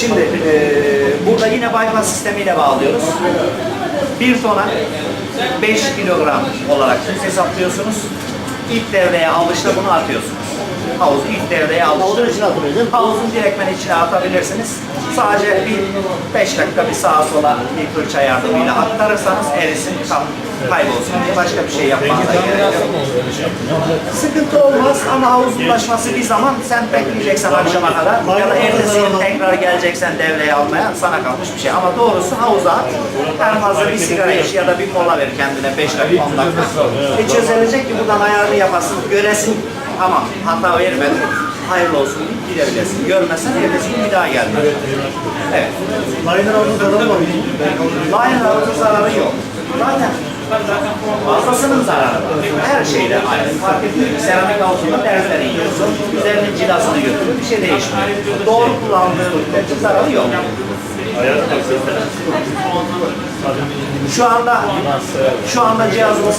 Şimdi eee, burada yine bypass sistemiyle bağlıyoruz. Bir tona 5 kilogram olarak siz hesaplıyorsunuz. İlk devreye alışta bunu atıyorsunuz. Havuzu ilk devreye alışta. Havuzun içine atılıyor değil mi? Havuzun direktmen içine atabilirsiniz. Sadece bir 5 dakika bir sağa sola bir fırça yardımıyla aktarırsanız erisin, kaybolsun diye başka bir şey yapmanıza gerek yok. Sıkıntı ama havuzunlaşması bir zaman sen bekleyeceksen akşama kadar ya da ertesi gün tekrar geleceksen devreye almaya sana kalmış bir şey. Ama doğrusu havuza at, en fazla bir sigara iç ya da bir mola ver kendine 5 dakika 10 dakika. E çözülecek ki buradan ayarını yapasın, göresin. Tamam hata vermedin, hayırlı olsun deyip gidebilirsin. Görmezsen ertesi gün bir daha gelme. Evet. Liner havuzun zararı var mı? Line havuzun zararı yok. Zaten fazlasının zararı var. Her şeyde aynı. Fark etmiyor. Seramik havuzunda dersleri yiyorsun. Üzerinin cilasını götürüyor. Bir şey değişmiyor. Doğru kullandığın müddetçe zararı yok. Şu anda şu anda cihazımız